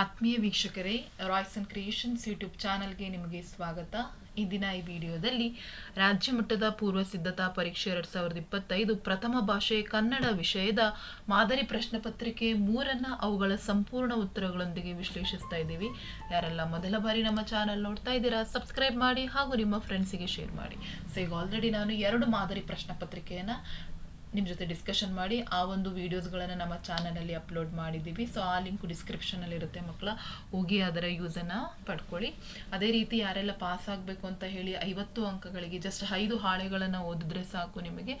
ಆತ್ಮೀಯ ವೀಕ್ಷಕರೇ Royce and creations YouTube ಚಾನಲ್ಗೆ ನಿಮಗೆ ಸ್ವಾಗತ. ಇಂದಿನ ಈ ವಿಡಿಯೋದಲ್ಲಿ ರಾಜ್ಯ ಮಟ್ಟದ ಪೂರ್ವ ಸಿದ್ಧತಾ ಪರೀಕ್ಷೆ ಎರಡ್ ಸಾವಿರದ ಇಪ್ಪತ್ತೈದು ಪ್ರಥಮ ಭಾಷೆ ಕನ್ನಡ ವಿಷಯದ ಮಾದರಿ ಪ್ರಶ್ನೆ ಪತ್ರಿಕೆ ಮೂರನ್ನ ಅವುಗಳ ಸಂಪೂರ್ಣ ಉತ್ತರಗಳೊಂದಿಗೆ ವಿಶ್ಲೇಷಿಸ್ತಾ ಇದ್ದೀವಿ. ಯಾರೆಲ್ಲ ಮೊದಲ ಬಾರಿ ನಮ್ಮ ಚಾನಲ್ ನೋಡ್ತಾ ಇದ್ದೀರಾ ಸಬ್ಸ್ಕ್ರೈಬ್ ಮಾಡಿ ಹಾಗೂ ನಿಮ್ಮ ಫ್ರೆಂಡ್ಸಿಗೆ ಶೇರ್ ಮಾಡಿ. ಸೊ ಈಗ ಆಲ್ರೆಡಿ ನಾನು ಎರಡು ಮಾದರಿ ಪ್ರಶ್ನೆ ಪತ್ರಿಕೆಯನ್ನ ನಿಮ್ಮ ಜೊತೆ ಡಿಸ್ಕಷನ್ ಮಾಡಿ ಆ ಒಂದು ವೀಡಿಯೋಸ್ಗಳನ್ನು ನಮ್ಮ ಚಾನಲಲ್ಲಿ ಅಪ್ಲೋಡ್ ಮಾಡಿದ್ದೀವಿ. ಸೊ ಆ ಲಿಂಕ್ ಡಿಸ್ಕ್ರಿಪ್ಷನಲ್ಲಿರುತ್ತೆ ಮಕ್ಕಳ. ಹೋಗಿ ಅದರ ಯೂಸನ್ನು ಪಡ್ಕೊಳ್ಳಿ. ಅದೇ ರೀತಿ ಯಾರೆಲ್ಲ ಪಾಸ್ ಆಗಬೇಕು ಅಂತ ಹೇಳಿ ಐವತ್ತು ಅಂಕಗಳಿಗೆ ಜಸ್ಟ್ ಐದು ಹಾಳೆಗಳನ್ನು ಓದಿದ್ರೆ ಸಾಕು ನಿಮಗೆ.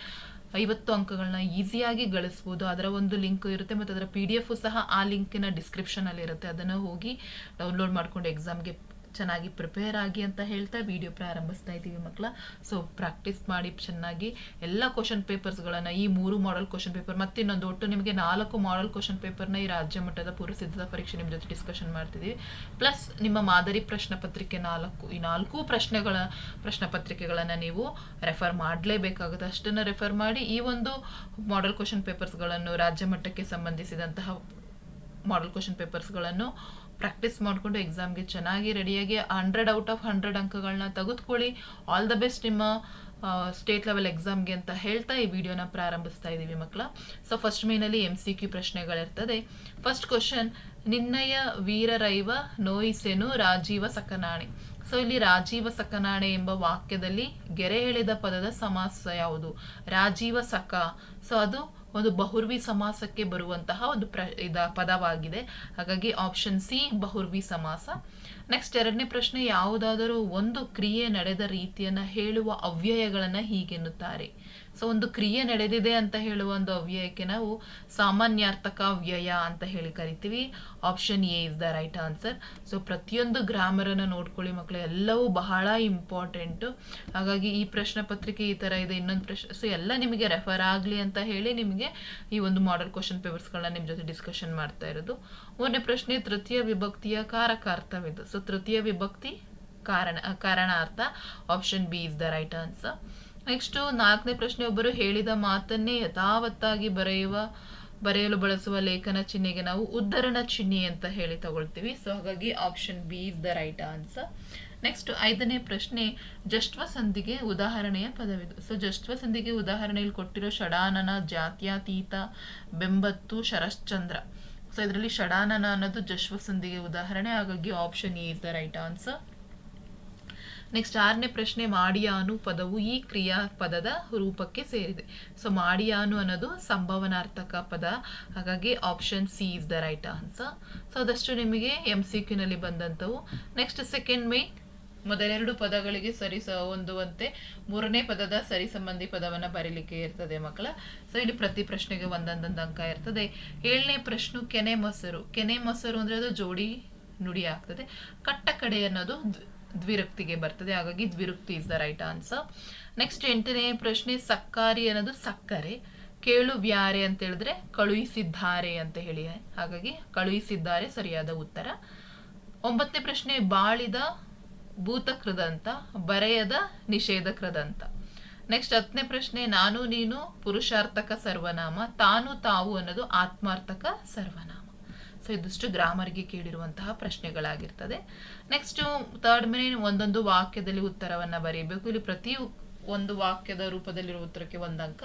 ಐವತ್ತು ಅಂಕಗಳನ್ನ ಈಸಿಯಾಗಿ ಗಳಿಸ್ಬೋದು. ಅದರ ಒಂದು ಲಿಂಕ್ ಇರುತ್ತೆ ಮತ್ತು ಅದರ ಪಿ ಡಿ ಎಫು ಸಹ ಆ ಲಿಂಕಿನ ಡಿಸ್ಕ್ರಿಪ್ಷನಲ್ಲಿರುತ್ತೆ ಅದನ್ನು ಹೋಗಿ ಡೌನ್ಲೋಡ್ ಮಾಡ್ಕೊಂಡು ಎಕ್ಸಾಮ್ಗೆ ಚೆನ್ನಾಗಿ ಪ್ರಿಪೇರ್ ಆಗಿ ಅಂತ ಹೇಳ್ತಾ ವಿಡಿಯೋ ಪ್ರಾರಂಭಿಸ್ತಾ ಇದ್ದೀವಿ ಮಕ್ಕಳ ಸೊ ಪ್ರಾಕ್ಟೀಸ್ ಮಾಡಿ ಚೆನ್ನಾಗಿ ಎಲ್ಲ ಕ್ವಶನ್ ಪೇಪರ್ಸ್ಗಳನ್ನು ಈ ಮೂರು ಮಾಡೆಲ್ ಕ್ವಶನ್ ಪೇಪರ್ ಮತ್ತು ಇನ್ನೊಂದು ಒಟ್ಟು ನಿಮಗೆ ನಾಲ್ಕು ಮಾಡೆಲ್ ಕ್ವಶನ್ ಪೇಪರ್ನ ಈ ರಾಜ್ಯ ಮಟ್ಟದ ಪೂರ್ವ ಸಿದ್ಧತಾ ಪರೀಕ್ಷೆ ನಿಮ್ಮ ಜೊತೆ ಡಿಸ್ಕಷನ್ ಮಾಡ್ತಿದ್ದೀವಿ ಪ್ಲಸ್ ನಿಮ್ಮ ಮಾದರಿ ಪ್ರಶ್ನೆ ಪತ್ರಿಕೆ ನಾಲ್ಕು, ಈ ನಾಲ್ಕು ಪ್ರಶ್ನೆಗಳ, ಪ್ರಶ್ನೆ ಪತ್ರಿಕೆಗಳನ್ನು ನೀವು ರೆಫರ್ ಮಾಡಲೇಬೇಕಾಗುತ್ತೆ. ಅಷ್ಟನ್ನು ರೆಫರ್ ಮಾಡಿ ಈ ಒಂದು ಮಾಡೆಲ್ ಕ್ವಶನ್ ಪೇಪರ್ಸ್ಗಳನ್ನು ರಾಜ್ಯ ಮಟ್ಟಕ್ಕೆ ಸಂಬಂಧಿಸಿದಂತಹ ಮಾಡೆಲ್ ಕ್ವಶನ್ ಪೇಪರ್ಸ್ಗಳನ್ನು ಪ್ರಾಕ್ಟೀಸ್ ಮಾಡಿಕೊಂಡು ಎಕ್ಸಾಮ್ಗೆ ಚೆನ್ನಾಗಿ ರೆಡಿಯಾಗಿ ಹಂಡ್ರೆಡ್ ಔಟ್ ಆಫ್ ಹಂಡ್ರೆಡ್ ಅಂಕಗಳನ್ನ ತೆಗೆದುಕೊಳ್ಳಿ. ಆಲ್ ದ ಬೆಸ್ಟ್ ನಿಮ್ಮ ಸ್ಟೇಟ್ ಲೆವೆಲ್ ಎಕ್ಸಾಮ್ಗೆ ಅಂತ ಹೇಳ್ತಾ ಈ ವಿಡಿಯೋನ ಪ್ರಾರಂಭಿಸ್ತಾ ಇದ್ದೀವಿ ಮಕ್ಕಳ ಸೊ ಫಸ್ಟ್ ಮೇನಲ್ಲಿ ಎಂ ಸಿ ಕ್ಯೂ ಪ್ರಶ್ನೆಗಳಿರ್ತದೆ. ಫಸ್ಟ್ ಕ್ವಶನ್ ನಿನ್ನಯ ವೀರರೈವ ನೋಯಿಸೆನು ರಾಜೀವ ಸಕನಾಣೆ. ಸೊ ಇಲ್ಲಿ ರಾಜೀವ ಸಕನಾಣೆ ಎಂಬ ವಾಕ್ಯದಲ್ಲಿ ಗೆರೆ ಎಳೆದ ಪದದ ಸಮಾಸ ಯಾವುದು? ರಾಜೀವ ಸಕ. ಸೊ ಅದು ಒಂದು ಬಹುರ್ವಿ ಸಮಾಸಕ್ಕೆ ಬರುವಂತಹ ಒಂದು ಪ್ರ ಇದ ಪದವಾಗಿದೆ. ಹಾಗಾಗಿ ಆಪ್ಷನ್ ಸಿ ಬಹುರ್ವಿ ಸಮಾಸ. ನೆಕ್ಸ್ಟ್ ಎರಡನೇ ಪ್ರಶ್ನೆ, ಯಾವುದಾದರೂ ಒಂದು ಕ್ರಿಯೆ ನಡೆದ ರೀತಿಯನ್ನು ಹೇಳುವ ಅವ್ಯಯಗಳನ್ನು ಹೀಗೆನ್ನುತ್ತಾರೆ. ಸೊ, ಒಂದು ಕ್ರಿಯೆ ನಡೆದಿದೆ ಅಂತ ಹೇಳುವ ಒಂದು ಅವ್ಯಯಕ್ಕೆ ನಾವು ಸಾಮಾನ್ಯಾರ್ಥಕ ಅವ್ಯಯ ಅಂತ ಹೇಳಿ ಕರಿತೀವಿ. Option A is the right answer so ಪ್ರತಿಯೊಂದು ಗ್ರಾಮರನ್ನು ನೋಡ್ಕೊಳ್ಳಿ ಮಕ್ಕಳು ಎಲ್ಲವೂ ಬಹಳ ಇಂಪಾರ್ಟೆಂಟು ಹಾಗಾಗಿ ಈ ಪ್ರಶ್ನೆ ಪತ್ರಿಕೆ ಈ ಥರ ಇದೆ, ಇನ್ನೊಂದು ಪ್ರಶ್ನೆ. ಸೊ ಎಲ್ಲ ನಿಮಗೆ ರೆಫರ್ ಆಗಲಿ ಅಂತ ಹೇಳಿ ನಿಮಗೆ ಈ ಒಂದು ಮಾಡೆಲ್ ಕ್ವಶನ್ ಪೇಪರ್ಸ್ಗಳನ್ನ ನಿಮ್ಮ ಜೊತೆ ಡಿಸ್ಕಷನ್ ಮಾಡ್ತಾ ಇರೋದು. ಮೂರನೇ ಪ್ರಶ್ನೆ, ತೃತೀಯ ವಿಭಕ್ತಿಯ ಕಾರಕಾರ್ಥವಿದು. ಸೊ ತೃತೀಯ ವಿಭಕ್ತಿ ಕಾರಣ, ಕಾರಣಾರ್ಥ option B is the right answer next ನಾಲ್ಕನೇ ಪ್ರಶ್ನೆ, ಒಬ್ಬರು ಹೇಳಿದ ಮಾತನ್ನೇ ಯಥಾವತ್ತಾಗಿ ಬರೆಯುವ, ಬರೆಯಲು ಬಳಸುವ ಲೇಖನ ಚಿಹ್ನೆಗೆ ನಾವು ಉದ್ಧರಣ ಚಿಹ್ನೆ ಅಂತ ಹೇಳಿ ತಗೊಳ್ತೀವಿ. ಸೊ ಹಾಗಾಗಿ option B is the right answer next ಐದನೇ ಪ್ರಶ್ನೆ ಜಷ್ಟ್ವ ಸಂಧಿಗೆ ಉದಾಹರಣೆಯ ಪದವಿದು. ಸೊ ಜಷ್ಟ್ವ ಸಂಧಿಗೆ ಉದಾಹರಣೆಯಲ್ಲಿ ಕೊಟ್ಟಿರೋ ಷಡಾನನ ಜಾತ್ಯಾತೀತ, ಬೆಂಬತ್ತು, ಶರಶ್ಚಂದ್ರ. ಸೊ ಇದರಲ್ಲಿ ಷಡಾನನ ಅನ್ನೋದು ಜಶ್ವ ಸಂಧಿಗೆ ಉದಾಹರಣೆ, ಹಾಗಾಗಿ option A is the right answer next ಆರನೇ ಪ್ರಶ್ನೆ, ಮಾಡಿಯಾನು ಪದವು ಈ ಕ್ರಿಯಾ ಪದದ ರೂಪಕ್ಕೆ ಸೇರಿದೆ. ಸೊ ಮಾಡಿಯಾನು ಅನ್ನೋದು ಸಂಭವನಾರ್ಥಕ ಪದ, ಹಾಗಾಗಿ option C is the right answer so ಅದಷ್ಟು ನಿಮಗೆ ಎಂ ಸಿ ಕ್ಯೂನಲ್ಲಿ ಬಂದಂಥವು. ನೆಕ್ಸ್ಟ್ ಸೆಕೆಂಡ್ ಮೇ ಮೊದಲೆರಡು ಪದಗಳಿಗೆ ಸರಿ ಹೊಂದುವಂತೆ ಮೂರನೇ ಪದದ ಸರಿ ಸಂಬಂಧಿ ಪದವನ್ನು ಬರೀಲಿಕ್ಕೆ ಇರ್ತದೆ ಮಕ್ಕಳ. ಸೊ ಇಲ್ಲಿ ಪ್ರತಿ ಪ್ರಶ್ನೆಗೆ ಒಂದೊಂದೊಂದು ಅಂಕ ಇರ್ತದೆ. ಏಳನೇ ಪ್ರಶ್ನೆ ಕೆನೆ ಮೊಸರು. ಕೆನೆ ಮೊಸರು ಅಂದ್ರೆ ಅದು ಜೋಡಿ ನುಡಿ ಆಗ್ತದೆ. ಕಟ್ಟ ಕಡೆ ಅನ್ನೋದು ದ್ವಿರುಕ್ತಿಗೆ ಬರ್ತದೆ. ಹಾಗಾಗಿ ದ್ವಿರುಕ್ತಿ is the right answer next ಎಂಟನೇ ಪ್ರಶ್ನೆ, ಸಕ್ಕಾರಿ ಅನ್ನೋದು ಸಕ್ಕರೆ. ಕೇಳು ವ್ಯಾರೆ ಅಂತ ಹೇಳಿದ್ರೆ ಕಳುಹಿಸಿದ್ದಾರೆ ಅಂತ ಹೇಳಿ. ಹಾಗಾಗಿ ಕಳುಹಿಸಿದ್ದಾರೆ ಸರಿಯಾದ ಉತ್ತರ. ಒಂಬತ್ತನೇ ಪ್ರಶ್ನೆ, ಬಾಳಿದ ಭೂತಕೃದಂತ, ಬರೆಯದ ನಿಷೇಧ ಕೃದಂತ ನೆಕ್ಸ್ಟ್ ಹತ್ತನೇ ಪ್ರಶ್ನೆ, ನಾನು, ನೀನು, ಪುರುಷಾರ್ಥಕ ಸರ್ವನಾಮ, ತಾನು, ತಾವು ಅನ್ನೋದು ಆತ್ಮಾರ್ಥಕ ಸರ್ವನಾಮ. ಸೊ ಇದಿಷ್ಟು ಗ್ರಾಮರ್ಗೆ ಕೇಳಿರುವಂತಹ ಪ್ರಶ್ನೆಗಳಾಗಿರ್ತದೆ. ನೆಕ್ಸ್ಟ್ ಥರ್ಡ್ ಮೇಲೆ ಒಂದೊಂದು ವಾಕ್ಯದಲ್ಲಿ ಉತ್ತರವನ್ನ ಬರೀಬೇಕು. ಇಲ್ಲಿ ಪ್ರತಿ ಒಂದು ವಾಕ್ಯದ ರೂಪದಲ್ಲಿರುವ ಉತ್ತರಕ್ಕೆ ಒಂದಂಕ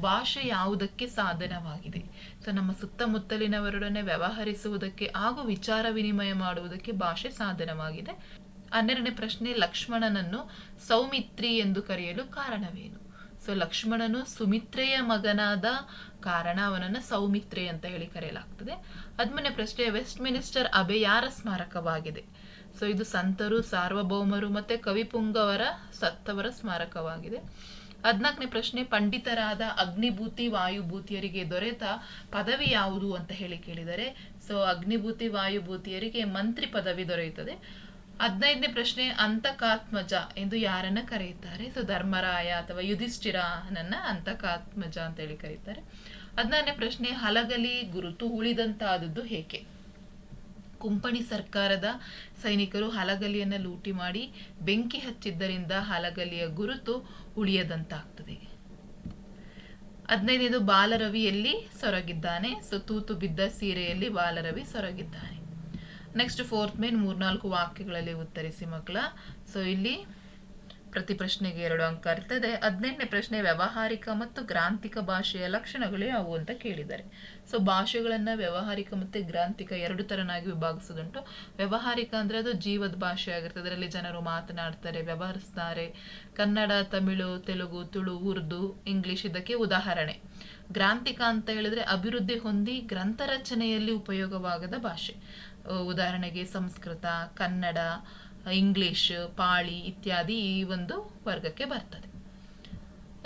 ಭಾಷೆ ಯಾವುದಕ್ಕೆ ಸಾಧನವಾಗಿದೆ? ಸೊ ನಮ್ಮ ಸುತ್ತಮುತ್ತಲಿನವರೊಡನೆ ವ್ಯವಹರಿಸುವುದಕ್ಕೆ ಹಾಗೂ ವಿಚಾರ ವಿನಿಮಯ ಮಾಡುವುದಕ್ಕೆ ಭಾಷೆ ಸಾಧನವಾಗಿದೆ. ಹನ್ನೆರಡನೇ ಪ್ರಶ್ನೆ, ಲಕ್ಷ್ಮಣನನ್ನು ಸೌಮಿತ್ರಿ ಎಂದು ಕರೆಯಲು ಕಾರಣವೇನು? ಸೊ, ಲಕ್ಷ್ಮಣನು ಸುಮಿತ್ರೆಯ ಮಗನಾದ ಕಾರಣ ಅವನನ್ನು ಸೌಮಿತ್ರೆ ಅಂತ ಹೇಳಿ ಕರೆಯಲಾಗ್ತದೆ. ಹದಿಮೂರನೇ ಪ್ರಶ್ನೆ ವೆಸ್ಟ್ ಮಿನಿಸ್ಟರ್ ಅಬೆ ಯಾರ ಸ್ಮಾರಕವಾಗಿದೆ? ಸೊ, ಇದು ಸಂತರು, ಸಾರ್ವಭೌಮರು ಮತ್ತೆ ಕವಿಪುಂಗವರ ಸತ್ತವರ ಸ್ಮಾರಕವಾಗಿದೆ. ಹದಿನಾಲ್ಕನೇ ಪ್ರಶ್ನೆ, ಪಂಡಿತರಾದ ಅಗ್ನಿಭೂತಿ ವಾಯುಭೂತಿಯರಿಗೆ ದೊರೆತ ಪದವಿ ಯಾವುದು ಅಂತ ಹೇಳಿ ಕೇಳಿದರೆ, ಸೊ, ಅಗ್ನಿಭೂತಿ ವಾಯುಭೂತಿಯರಿಗೆ ಮಂತ್ರಿ ಪದವಿ ದೊರೆಯುತ್ತದೆ. ಹದಿನೈದನೇ ಪ್ರಶ್ನೆ, ಅಂತಕಾತ್ಮಜ ಎಂದು ಯಾರನ್ನ ಕರೆಯುತ್ತಾರೆ? ಸೊ, ಧರ್ಮರಾಯ ಅಥವಾ ಯುಧಿಷ್ಠಿರನನ್ನ ಅಂತಕಾತ್ಮಜ ಅಂತ ಹೇಳಿ ಕರೀತಾರೆ. ಹದಿನಾರನೇ ಪ್ರಶ್ನೆ, ಹಲಗಲಿ ಗುರುತು ಉಳಿದಂತಾದದ್ದು ಹೇಗೆ? ಕುಂಪಣಿ ಸರ್ಕಾರದ ಸೈನಿಕರು ಹಲಗಲಿಯನ್ನು ಲೂಟಿ ಮಾಡಿ ಬೆಂಕಿ ಹಚ್ಚಿದ್ದರಿಂದ ಹಲಗಲಿಯ ಗುರುತು ಉಳಿಯದಂತಾಗ್ತದೆ. ಹದಿನೈದನೇದು, ಬಾಲರವಿಯಲ್ಲಿ ಸೊರಗಿದ್ದಾನೆ. ಸೊ, ತೂತು ಬಿದ್ದ ಸೀರೆಯಲ್ಲಿ ಬಾಲರವಿ ಸೊರಗಿದ್ದಾನೆ. ನೆಕ್ಸ್ಟ್ ಫೋರ್ತ್ ಮೇನ್ ಮೂರ್ನಾಲ್ಕು ವಾಕ್ಯಗಳಲ್ಲಿ ಉತ್ತರಿಸಿ ಮಕ್ಕಳ. ಸೊ ಇಲ್ಲಿ ಪ್ರತಿ ಪ್ರಶ್ನೆಗೆ ಎರಡು ಅಂಕ ಇರ್ತದೆ. ಹದಿನೆಂಟನೇ ಪ್ರಶ್ನೆ ವ್ಯಾವಹಾರಿಕ ಮತ್ತು ಗ್ರಾಂಥಿಕ ಭಾಷೆಯ ಲಕ್ಷಣಗಳು ಯಾವುವು ಅಂತ ಕೇಳಿದ್ದಾರೆ ಸೊ ಭಾಷೆಗಳನ್ನು ವ್ಯಾವಹಾರಿಕ ಮತ್ತು ಗ್ರಾಂಥಿಕ ಎರಡು ತರನಾಗಿ ವಿಭಾಗಿಸೋದುಂಟು ವ್ಯಾವಹಾರಿಕ ಅಂದ್ರೆ ಅದು ಜೀವದ ಭಾಷೆ ಆಗಿರ್ತದೆ. ಅದರಲ್ಲಿ ಜನರು ಮಾತನಾಡ್ತಾರೆ, ವ್ಯವಹರಿಸ್ತಾರೆ. ಕನ್ನಡ, ತಮಿಳು, ತೆಲುಗು, ತುಳು, ಉರ್ದು, ಇಂಗ್ಲಿಷ್ ಇದಕ್ಕೆ ಉದಾಹರಣೆ. ಗ್ರಾಂಥಿಕ ಅಂತ ಹೇಳಿದ್ರೆ ಅಭಿವೃದ್ಧಿ ಹೊಂದಿ ಗ್ರಂಥ ರಚನೆಯಲ್ಲಿ ಉಪಯೋಗವಾಗದ ಭಾಷೆ. ಉದಾಹರಣೆಗೆ ಸಂಸ್ಕೃತ, ಕನ್ನಡ, ಇಂಗ್ಲಿಷ್, ಪಾಳಿ ಇತ್ಯಾದಿ ಈ ಒಂದು ವರ್ಗಕ್ಕೆ ಬರ್ತದೆ.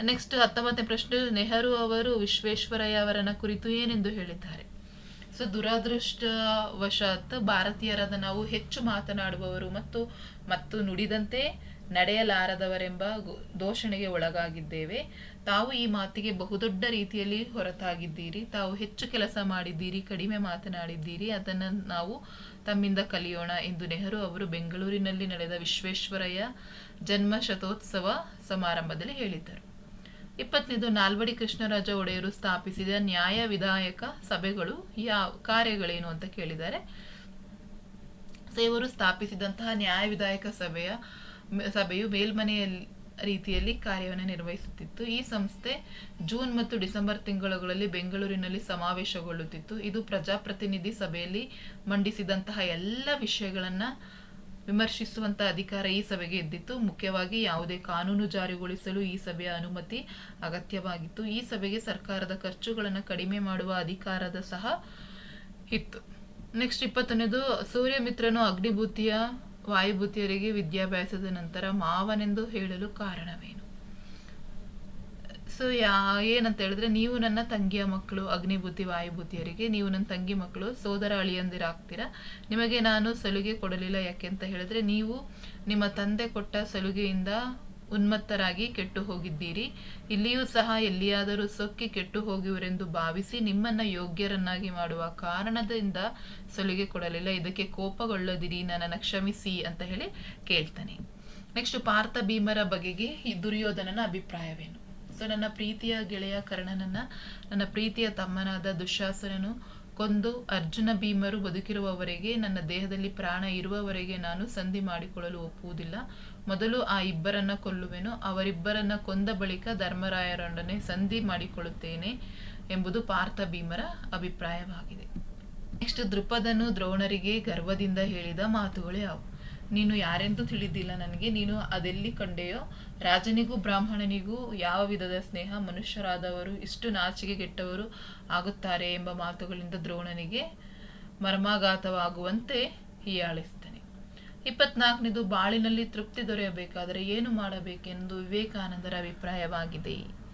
ನೆಕ್ಸ್ಟ್ ಹತ್ತೊಂಬತ್ತನೇ ಪ್ರಶ್ನೆ, ನೆಹರು ಅವರು ವಿಶ್ವೇಶ್ವರಯ್ಯ ಅವರನ್ನ ಕುರಿತು ಏನೆಂದು ಹೇಳಿದ್ದಾರೆ? ಸೊ, ದುರದೃಷ್ಟವಶಾತ್ ಭಾರತೀಯರಾದ ನಾವು ಹೆಚ್ಚು ಮಾತನಾಡುವವರು ಮತ್ತು ಮತ್ತು ನುಡಿದಂತೆ ನಡೆಯಲಾರದವರೆಂಬ ದೋಷಣೆಗೆ ಒಳಗಾಗಿದ್ದೇವೆ. ತಾವು ಈ ಮಾತಿಗೆ ಬಹುದೊಡ್ಡ ರೀತಿಯಲ್ಲಿ ಹೊರತಾಗಿದ್ದೀರಿ. ತಾವು ಹೆಚ್ಚು ಕೆಲಸ ಮಾಡಿದ್ದೀರಿ, ಕಡಿಮೆ ಮಾತನಾಡಿದ್ದೀರಿ. ಅದನ್ನು ನಾವು ತಮ್ಮಿಂದ ಕಲಿಯೋಣ ಎಂದು ನೆಹರು ಅವರು ಬೆಂಗಳೂರಿನಲ್ಲಿ ನಡೆದ ವಿಶ್ವೇಶ್ವರಯ್ಯ ಜನ್ಮ ಶತೋತ್ಸವ ಸಮಾರಂಭದಲ್ಲಿ ಹೇಳಿದ್ದರು. ಇಪ್ಪತ್ತನೇದು ನಾಲ್ವಡಿ ಕೃಷ್ಣರಾಜ ಒಡೆಯರು ಸ್ಥಾಪಿಸಿದ ನ್ಯಾಯ ವಿಧಾಯಕ ಸಭೆಗಳು ಯಾವ ಕಾರ್ಯಗಳೇನು ಅಂತ ಕೇಳಿದ್ದಾರೆ. ಸೇವರು ಸ್ಥಾಪಿಸಿದಂತಹ ನ್ಯಾಯ ವಿಧಾಯಕ ಸಭೆಯ ಸಭೆಯು ಮೇಲ್ಮನೆಯ ರೀತಿಯಲ್ಲಿ ಕಾರ್ಯವನ್ನು ನಿರ್ವಹಿಸುತ್ತಿತ್ತು. ಈ ಸಂಸ್ಥೆ ಜೂನ್ ಮತ್ತು ಡಿಸೆಂಬರ್ ತಿಂಗಳುಗಳಲ್ಲಿ ಬೆಂಗಳೂರಿನಲ್ಲಿ ಸಮಾವೇಶಗೊಳ್ಳುತ್ತಿತ್ತು. ಇದು ಪ್ರಜಾಪ್ರತಿನಿಧಿ ಸಭೆಯಲ್ಲಿ ಮಂಡಿಸಿದಂತಹ ಎಲ್ಲ ವಿಷಯಗಳನ್ನ ವಿಮರ್ಶಿಸುವಂತಹ ಅಧಿಕಾರ ಈ ಸಭೆಗೆ ಇದ್ದಿತ್ತು. ಮುಖ್ಯವಾಗಿ ಯಾವುದೇ ಕಾನೂನು ಜಾರಿಗೊಳಿಸಲು ಈ ಸಭೆಯ ಅನುಮತಿ ಅಗತ್ಯವಾಗಿತ್ತು. ಈ ಸಭೆಗೆ ಸರ್ಕಾರದ ಖರ್ಚುಗಳನ್ನು ಕಡಿಮೆ ಮಾಡುವ ಅಧಿಕಾರದ ಸಹ ಇತ್ತು. ನೆಕ್ಸ್ಟ್ ಇಪ್ಪತ್ತನೇದು ಸೂರ್ಯಮಿತ್ರನು ಅಗ್ನಿಭೂತಿಯ ವಾಯುಭೂತಿಯರಿಗೆ ವಿದ್ಯಾಭ್ಯಾಸದ ನಂತರ ಮಾವನೆಂದು ಹೇಳಲು ಕಾರಣವೇನು? ಸೊ ಯಾ, ಏನಂತ ಹೇಳಿದ್ರೆ ನೀವು ನನ್ನ ತಂಗಿಯ ಮಕ್ಕಳು ಅಗ್ನಿಭೂತಿ ವಾಯುಭೂತಿಯರಿಗೆ ನೀವು ನನ್ನ ತಂಗಿ ಮಕ್ಕಳು, ಸೋದರ ಅಳಿಯಂದಿರಾಗ್ತೀರಾ? ನಿಮಗೆ ನಾನು ಸಲುಗೆ ಕೊಡಲಿಲ್ಲ ಯಾಕೆ ಅಂತ ಹೇಳಿದ್ರೆ ನೀವು ನಿಮ್ಮ ತಂದೆ ಕೊಟ್ಟ ಸಲುಗೆಯಿಂದ ಉನ್ಮತ್ತರಾಗಿ ಕೆಟ್ಟು ಹೋಗಿದ್ದೀರಿ ಇಲ್ಲಿಯೂ ಸಹ ಎಲ್ಲಿಯಾದರೂ ಸೊಕ್ಕಿ ಕೆಟ್ಟು ಹೋಗುವರೆಂದು ಭಾವಿಸಿ ನಿಮ್ಮನ್ನ ಯೋಗ್ಯರನ್ನಾಗಿ ಮಾಡುವ ಕಾರಣದಿಂದ ಸಲುಗೆ ಕೊಡಲಿಲ್ಲ. ಇದಕ್ಕೆ ಕೋಪಗೊಳ್ಳದಿರಿ, ನನ್ನನ್ನು ಕ್ಷಮಿಸಿ ಅಂತ ಹೇಳಿ ಕೇಳ್ತಾನೆ. ನೆಕ್ಸ್ಟ್ ಪಾರ್ಥ ಭೀಮರ ಬಗೆಗೆ ಈ ದುರ್ಯೋಧನನ ಅಭಿಪ್ರಾಯವೇನು? ಸೊ ನನ್ನ ಪ್ರೀತಿಯ ಗೆಳೆಯ ಕರ್ಣನನ್ನ, ನನ್ನ ಪ್ರೀತಿಯ ತಮ್ಮನಾದ ದುಶ್ಯಾಸನನು ಕೊಂದು ಅರ್ಜುನ ಭೀಮರು ಬದುಕಿರುವವರೆಗೆ, ನನ್ನ ದೇಹದಲ್ಲಿ ಪ್ರಾಣ ಇರುವವರೆಗೆ ನಾನು ಸಂಧಿ ಮಾಡಿಕೊಳ್ಳಲು ಒಪ್ಪುವುದಿಲ್ಲ. ಮೊದಲು ಆ ಇಬ್ಬರನ್ನ ಕೊಲ್ಲುವೆನು. ಅವರಿಬ್ಬರನ್ನ ಕೊಂದ ಬಳಿಕ ಧರ್ಮರಾಯರೊಡನೆ ಸಂಧಿ ಮಾಡಿಕೊಳ್ಳುತ್ತೇನೆ ಎಂಬುದು ಪಾರ್ಥ ಭೀಮರ ಅಭಿಪ್ರಾಯವಾಗಿದೆ. ನೆಕ್ಸ್ಟ್ ದೃಪದನು ದ್ರೋಣರಿಗೆ ಗರ್ವದಿಂದ ಹೇಳಿದ ಮಾತುಗಳು ಯಾವುವು ನೀನು ಯಾರೆಂದು ತಿಳಿದಿಲ್ಲ ನನಗೆ. ನೀನು ಅದೆಲ್ಲಿ ಕಂಡೆಯೋ ರಾಜನಿಗೂ ಬ್ರಾಹ್ಮಣನಿಗೂ ಯಾವ ವಿಧದ ಸ್ನೇಹ ಮನುಷ್ಯರಾದವರು, ಇಷ್ಟು ನಾಚಿಗೆ ಕೆಟ್ಟವರು ಆಗುತ್ತಾರೆ ಎಂಬ ಮಾತುಗಳಿಂದ ದ್ರೋಣನಿಗೆ ಮರ್ಮಾಘಾತವಾಗುವಂತೆ ಹೀಯಾಳಿಸ್ತಾನೆ. ಇಪ್ಪತ್ನಾಲ್ಕನೇದು, ಬಾಳಿನಲ್ಲಿ ತೃಪ್ತಿ ದೊರೆಯಬೇಕಾದರೆ ಏನು ಮಾಡಬೇಕೆಂದು ವಿವೇಕಾನಂದರ ಅಭಿಪ್ರಾಯವಾಗಿದೆ.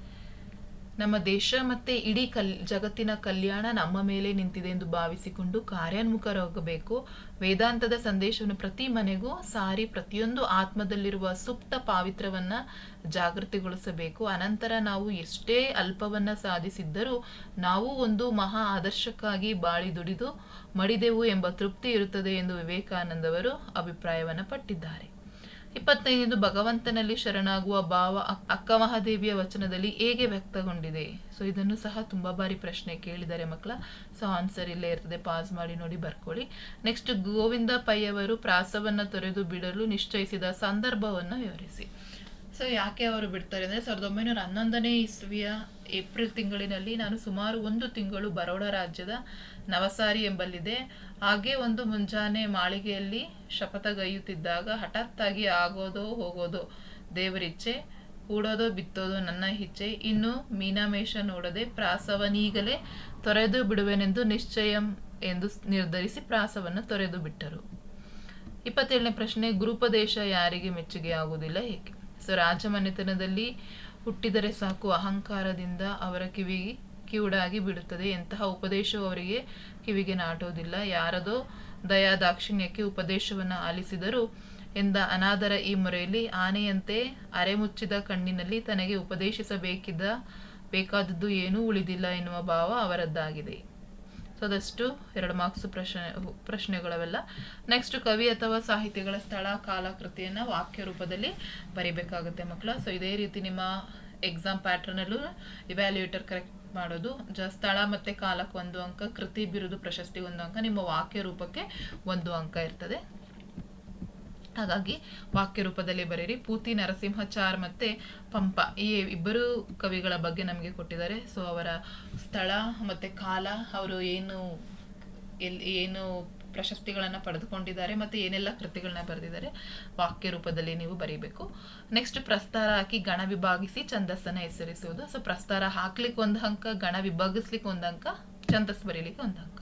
ನಮ್ಮ ದೇಶ ಮತ್ತೆ ಇಡೀ ಕಲ್, ಜಗತ್ತಿನ ಕಲ್ಯಾಣ ನಮ್ಮ ಮೇಲೆ ನಿಂತಿದೆ ಎಂದು ಭಾವಿಸಿಕೊಂಡು ಕಾರ್ಯೋನ್ಮುಖರಾಗಬೇಕು. ವೇದಾಂತದ ಸಂದೇಶವನ್ನು ಪ್ರತಿ ಮನೆಗೂ ಸಾರಿ ಪ್ರತಿಯೊಂದು ಆತ್ಮದಲ್ಲಿರುವ ಸುಪ್ತ ಪಾವಿತ್ರವನ್ನ ಜಾಗೃತಿಗೊಳಿಸಬೇಕು. ಅನಂತರ ನಾವು ಎಷ್ಟೇ ಅಲ್ಪವನ್ನ ಸಾಧಿಸಿದ್ದರೂ ನಾವು ಒಂದು ಮಹಾ ಆದರ್ಶಕ್ಕಾಗಿ ಬಾಳಿ ದುಡಿದು ಮಡಿದೆವು ಎಂಬ ತೃಪ್ತಿ ಇರುತ್ತದೆ ಎಂದು ವಿವೇಕಾನಂದವರು ಅಭಿಪ್ರಾಯವನ್ನು ಪಟ್ಟಿದ್ದಾರೆ. ಇಪ್ಪತ್ತೈದನೇದು ಭಗವಂತನಲ್ಲಿ ಶರಣಾಗುವ ಭಾವ ಅಕ್- ಅಕ್ಕ ಮಹಾದೇವಿಯ ವಚನದಲ್ಲಿ ಹೇಗೆ ವ್ಯಕ್ತಗೊಂಡಿದೆ? ಸೊ ಇದನ್ನು ಸಹ ತುಂಬಾ ಬಾರಿ ಪ್ರಶ್ನೆ ಕೇಳಿದ್ದಾರೆ ಮಕ್ಕಳ. ಸೊ ಆನ್ಸರ್ ಇಲ್ಲೇ ಇರ್ತದೆ. ಪಾಸ್ ಮಾಡಿ ನೋಡಿ, ಬರ್ಕೊಳ್ಳಿ. ನೆಕ್ಸ್ಟ್ ಗೋವಿಂದ ಪೈ ಅವರು ಪ್ರಾಸವನ್ನ ತೊರೆದು ಬಿಡಲು ನಿಶ್ಚಯಿಸಿದ ಸಂದರ್ಭವನ್ನ ವಿವರಿಸಿ. ಸೊ ಯಾಕೆ ಅವರು ಬಿಡ್ತಾರೆ ಅಂದ್ರೆ ಸಾವಿರದ ಒಂಬೈನೂರ ಹನ್ನೊಂದನೇ ಇಸ್ವಿಯ ಏಪ್ರಿಲ್ ತಿಂಗಳಿನಲ್ಲಿ ನಾನು ಸುಮಾರು ಒಂದು ತಿಂಗಳು ಬರೋಡ ರಾಜ್ಯದ ನವಸಾರಿ ಎಂಬಲ್ಲಿದೆ. ಹಾಗೆ ಒಂದು ಮುಂಜಾನೆ ಮಾಳಿಗೆಯಲ್ಲಿ ಶಪಥಗೈಯುತ್ತಿದ್ದಾಗ ಹಠಾತ್ತಾಗಿ ಆಗೋದೋ ಹೋಗೋದೋ ದೇವರಿಚ್ಛೆ, ಕೂಡೋದೋ ಬಿತ್ತೋದು ನನ್ನ ಇಚ್ಛೆ. ಇನ್ನು ಮೀನಾಮೇಷ ನೋಡದೆ ಪ್ರಾಸವನೀಗಲೇ ತೊರೆದು ಬಿಡುವೆನೆಂದು ನಿಶ್ಚಯ ಎಂದು ನಿರ್ಧರಿಸಿ ಪ್ರಾಸವನ್ನು ತೊರೆದು ಬಿಟ್ಟರು. ಇಪ್ಪತ್ತೇಳನೇ ಪ್ರಶ್ನೆ, ಗುರುಪದೇಶ ಯಾರಿಗೆ ಮೆಚ್ಚುಗೆ ಆಗುವುದಿಲ್ಲ ಏಕೆ? ಸೊ, ರಾಜಮನೆತನದಲ್ಲಿ ಹುಟ್ಟಿದರೆ ಸಾಕು ಅಹಂಕಾರದಿಂದ ಅವರ ಕಿವಿ ಕಿವುಡಾಗಿ ಬಿಡುತ್ತದೆ ಎಂತಹ ಉಪದೇಶವು ಅವರಿಗೆ ಕಿವಿಗೆ ನಾಟೋದಿಲ್ಲ ಯಾರದೋ ದಯಾ ದಾಕ್ಷಿಣ್ಯಕ್ಕೆ ಉಪದೇಶವನ್ನು ಆಲಿಸಿದರು ಎಂದ ಅನಾದರ ಈ ಮೊರೆಯಲ್ಲಿ ಆನೆಯಂತೆ ಅರೆಮುಚ್ಚಿದ ಕಣ್ಣಿನಲ್ಲಿ ತನಗೆ ಉಪದೇಶಿಸಬೇಕಿದ್ದ ಬೇಕಾದದ್ದು ಏನೂ ಉಳಿದಿಲ್ಲ ಎನ್ನುವ ಭಾವ ಅವರದ್ದಾಗಿದೆ. ಸೊ ಅದಷ್ಟು ಎರಡು ಮಾರ್ಕ್ಸ್ ಪ್ರಶ್ನೆ, ಪ್ರಶ್ನೆಗಳವೆಲ್ಲ. ನೆಕ್ಸ್ಟ್ ಕವಿ ಅಥವಾ ಸಾಹಿತಿಗಳ ಸ್ಥಳ ಕಾಲ ಕೃತಿಯನ್ನ ವಾಕ್ಯ ರೂಪದಲ್ಲಿ ಬರಿಬೇಕಾಗುತ್ತೆ ಮಕ್ಕಳ. ಸೊ ಇದೇ ರೀತಿ ನಿಮ್ಮ ಎಕ್ಸಾಮ್ ಪ್ಯಾಟ್ರನಲ್ಲೂ ಇವ್ಯಾಲ್ಯೂಯೇಟರ್ ಕರೆಕ್ಟ್ ಮಾಡೋದು. ಜ ಸ್ಥಳ ಮತ್ತೆ ಕಾಲಕ್ಕೆ ಒಂದು ಅಂಕ, ಕೃತಿ ಬಿರುದು ಪ್ರಶಸ್ತಿ ಒಂದು ಅಂಕ, ನಿಮ್ಮ ವಾಕ್ಯ ರೂಪಕ್ಕೆ ಒಂದು ಅಂಕ ಇರ್ತದೆ. ಹಾಗಾಗಿ ವಾಕ್ಯ ರೂಪದಲ್ಲಿ ಬರೀರಿ ಪೂತಿ ನರಸಿಂಹಚಾರ್ ಮತ್ತೆ ಪಂಪ ಈ ಇಬ್ಬರು ಕವಿಗಳ ಬಗ್ಗೆ ನಮಗೆ ಕೊಟ್ಟಿದ್ದಾರೆ. ಸೊ ಅವರ ಸ್ಥಳ ಮತ್ತೆ ಕಾಲ, ಅವರು ಏನು ಎಲ್ಲಿ, ಏನು ಪ್ರಶಸ್ತಿಗಳನ್ನು ಪಡೆದುಕೊಂಡಿದ್ದಾರೆ ಮತ್ತು ಏನೆಲ್ಲ ಕೃತಿಗಳನ್ನ ಬರೆದಿದ್ದಾರೆ, ವಾಕ್ಯ ರೂಪದಲ್ಲಿ ನೀವು ಬರೀಬೇಕು. ನೆಕ್ಸ್ಟ್ ಪ್ರಸ್ತಾರ ಹಾಕಿ ಗಣ ವಿಭಾಗಿಸಿ ಛಂದಸ್ಸನ್ನು ಹೆಸರಿಸುವುದು ಸೊ ಪ್ರಸ್ತಾರ ಹಾಕ್ಲಿಕ್ಕೆ ಒಂದು ಅಂಕ, ಗಣ ವಿಭಾಗಿಸ್ಲಿಕ್ಕೆ ಒಂದು ಅಂಕ ಛಂದಸ್ ಬರೀಲಿಕ್ಕೆ ಒಂದು ಅಂಕ.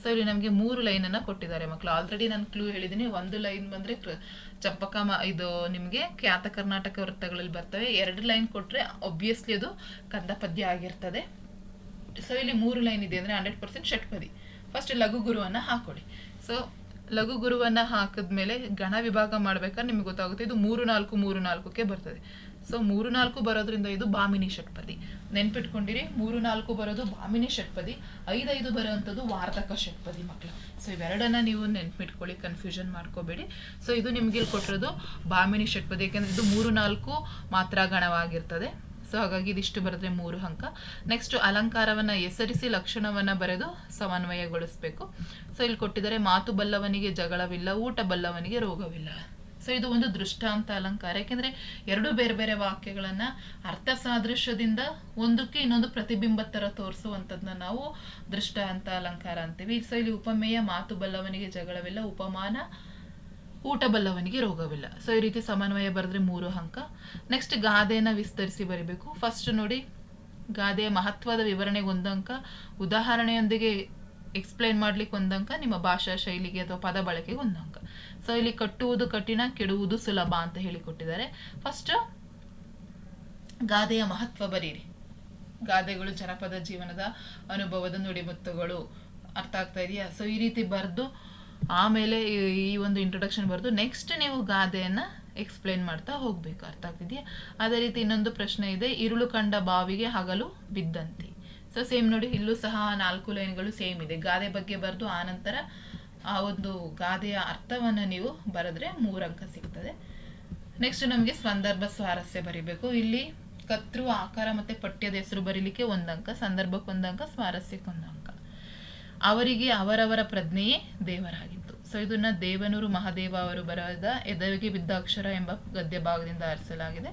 ಸೊ ಇಲ್ಲಿ ನಮಗೆ ಮೂರು ಲೈನನ್ನು ಕೊಟ್ಟಿದ್ದಾರೆ ಮಕ್ಕಳು ಆಲ್ರೆಡಿ ನಾನು ಕ್ಲೂ ಹೇಳಿದ್ದೀನಿ ಒಂದು ಲೈನ್ ಬಂದರೆ ಚಂಪಕ ಇದು ನಿಮಗೆ ಖ್ಯಾತ ಕರ್ನಾಟಕ ವೃತ್ತಗಳಲ್ಲಿ ಬರ್ತವೆ. ಎರಡು ಲೈನ್ ಕೊಟ್ಟರೆ ಒಬ್ವಿಯಸ್ಲಿ ಅದು ಕಂದ ಪದ್ಯ ಆಗಿರ್ತದೆ. ಸೊ ಇಲ್ಲಿ ಮೂರು ಲೈನ್ ಇದೆ ಅಂದರೆ ಹಂಡ್ರೆಡ್ ಪರ್ಸೆಂಟ್ ಷಟ್ಪದಿ. ಫಸ್ಟ್ ಲಘು ಗುರುವನ್ನ ಹಾಕೊಳ್ಳಿ ಸೊ ಲಘು ಗುರುವನ್ನ ಹಾಕಿದ್ಮೇಲೆ ಗಣ ವಿಭಾಗ ಮಾಡ್ಬೇಕಾದ್ರೆ ನಿಮ್ಗೆ ಗೊತ್ತಾಗುತ್ತೆ, ಇದು ಮೂರು ನಾಲ್ಕು, ಮೂರು ನಾಲ್ಕಕ್ಕೆ ಬರ್ತದೆ. ಸೊ ಮೂರು ನಾಲ್ಕು ಬರೋದ್ರಿಂದ ಇದು ಬಾಮಿನಿ ಷಟ್ಪದಿ. ನೆನ್ಪಿಟ್ಕೊಂಡಿರಿ, ಮೂರು ನಾಲ್ಕು ಬರೋದು ಬಾಮಿನಿ ಷಟ್ಪದಿ ಐದೈದು ಬರೋವಂಥದ್ದು ವಾರ್ತಕ ಷಟ್ಪದಿ ಮಕ್ಕಳು. ಸೊ ಇವೆರಡನ್ನ ನೀವು ನೆನ್ಪಿಟ್ಕೊಳ್ಳಿ ಕನ್ಫ್ಯೂಷನ್ ಮಾಡ್ಕೋಬೇಡಿ. ಸೊ ಇದು ನಿಮ್ಗೆ ಇಲ್ಲಿ ಕೊಟ್ಟಿರೋದು ಬಾಮಿನಿ ಷಟ್ಪದಿ ಯಾಕೆಂದ್ರೆ ಇದು ಮೂರು ನಾಲ್ಕು ಮಾತ್ರ ಗಣವಾಗಿರ್ತದೆ. ಸೊ ಹಾಗಾಗಿ ಇದಿಷ್ಟು ಬರೆದ್ರೆ ಮೂರು ಅಂಕ. ನೆಕ್ಸ್ಟ್ ಅಲಂಕಾರವನ್ನ ಹೆಸರಿಸಿ, ಲಕ್ಷಣವನ್ನ ಬರೆದು ಸಮನ್ವಯಗೊಳಿಸಬೇಕು. ಸೊ ಇಲ್ಲಿ ಕೊಟ್ಟಿದ್ದಾರೆ, ಮಾತು ಬಲ್ಲವನಿಗೆ ಜಗಳವಿಲ್ಲ, ಊಟ ಬಲ್ಲವನಿಗೆ ರೋಗವಿಲ್ಲ. ಸೊ ಇದು ಒಂದು ದೃಷ್ಟಾಂತ ಅಲಂಕಾರ. ಯಾಕೆಂದ್ರೆ ಎರಡು ಬೇರೆ ಬೇರೆ ವಾಕ್ಯಗಳನ್ನ ಅರ್ಥ ಸಾದೃಶ್ಯದಿಂದ ಒಂದಕ್ಕೆ ಇನ್ನೊಂದು ಪ್ರತಿಬಿಂಬ ತರ ತೋರಿಸುವಂಥದ್ದನ್ನ ನಾವು ದೃಷ್ಟಾಂತ ಅಲಂಕಾರ ಅಂತೀವಿ. ಸೊ ಇಲ್ಲಿ ಉಪಮೇಯ, ಮಾತು ಬಲ್ಲವನಿಗೆ ಜಗಳವಿಲ್ಲ, ಉಪಮಾನ ಊಟ ಬಲ್ಲವನಿಗೆ ರೋಗವಿಲ್ಲ. ಸೊ ಈ ರೀತಿ ಸಮನ್ವಯ ಬರೆದ್ರೆ ಮೂರು ಅಂಕ. ನೆಕ್ಸ್ಟ್ ಗಾದೆನ ವಿಸ್ತರಿಸಿ ಬರಿಬೇಕು. ಫಸ್ಟ್ ನೋಡಿ, ಗಾದೆಯ ಮಹತ್ವದ ವಿವರಣೆಗೆ ಒಂದು ಅಂಕ. ಉದಾಹರಣೆಯೊಂದಿಗೆ ಎಕ್ಸ್ಪ್ಲೈನ್ ಮಾಡ್ಲಿಕ್ಕೆ ಒಂದು ಅಂಕ. ನಿಮ್ಮ ಭಾಷಾ ಶೈಲಿಗೆ ಅಥವಾ ಪದ ಬಳಕೆಗೆ ಒಂದು ಅಂಕ. ಸೊ ಇಲ್ಲಿ ಕಟ್ಟುವುದು ಕಠಿಣ, ಕೆಡುವುದು ಸುಲಭ ಅಂತ ಹೇಳಿಕೊಟ್ಟಿದ್ದಾರೆ. ಫಸ್ಟ್ ಗಾದೆಯ ಮಹತ್ವ ಬರೀರಿ. ಗಾದೆಗಳು ಜನಪದ ಜೀವನದ ಅನುಭವದ ನುಡಿಮುತ್ತುಗಳು. ಅರ್ಥ ಆಗ್ತಾ ಇದೆಯಾ? ಸೊ ಈ ರೀತಿ ಬರೆದು ಆಮೇಲೆ ಈ- ಒಂದು ಇಂಟ್ರೊಡಕ್ಷನ್ ಬರೆದು ನೆಕ್ಸ್ಟ್ ನೀವು ಗಾದೆಯನ್ನು ಎಕ್ಸ್ಪ್ಲೇನ್ ಮಾಡ್ತಾ ಹೋಗಬೇಕು, ಅರ್ಥ ಆಗ್ತಿದೆಯಾ? ಅದೇ ರೀತಿ ಇನ್ನೊಂದು ಪ್ರಶ್ನೆ ಇದೆ, ಇರುಳು ಕಂಡ ಬಾವಿಗೆ ಹಗಲು ಬಿದ್ದಂತೆ. ಸೊ ಸೇಮ್ ನೋಡಿ, ಇಲ್ಲೂ ಸಹ ನಾಲ್ಕು ಲೈನ್ಗಳು ಸೇಮ್ ಇದೆ. ಗಾದೆ ಬಗ್ಗೆ ಬರೆದು ಆನಂತರ ಆ ಒಂದು ಗಾದೆಯ ಅರ್ಥವನ್ನು ನೀವು ಬರೆದ್ರೆ ಮೂರು ಅಂಕ ಸಿಗ್ತದೆ. ನೆಕ್ಸ್ಟ್ ನಮಗೆ ಸಂದರ್ಭ ಸ್ವಾರಸ್ಯ ಬರಿಬೇಕು. ಇಲ್ಲಿ ಕತ್ರು ಆಕಾರ ಮತ್ತು ಪಠ್ಯದ ಹೆಸರು ಬರೀಲಿಕ್ಕೆ ಒಂದಂಕ ಅಂಕ ಸಂದರ್ಭಕ್ಕೆ ಒಂದು ಅಂಕ ಸ್ವಾರಸ್ಯಕ್ಕೆ ಒಂದು ಅಂಕ ಅವರಿಗೆ ಅವರವರ ಪ್ರಜ್ಞೆಯೇ ದೇವರಾಗಿತ್ತು. ಸೊ ಇದನ್ನ ದೇವನೂರು ಮಹಾದೇವ ಅವರು ಬರೆದ ಎದವಿಗೆ ಬಿದ್ದ ಅಕ್ಷರ ಎಂಬ ಗದ್ಯ ಭಾಗದಿಂದ ಆರಿಸಲಾಗಿದೆ.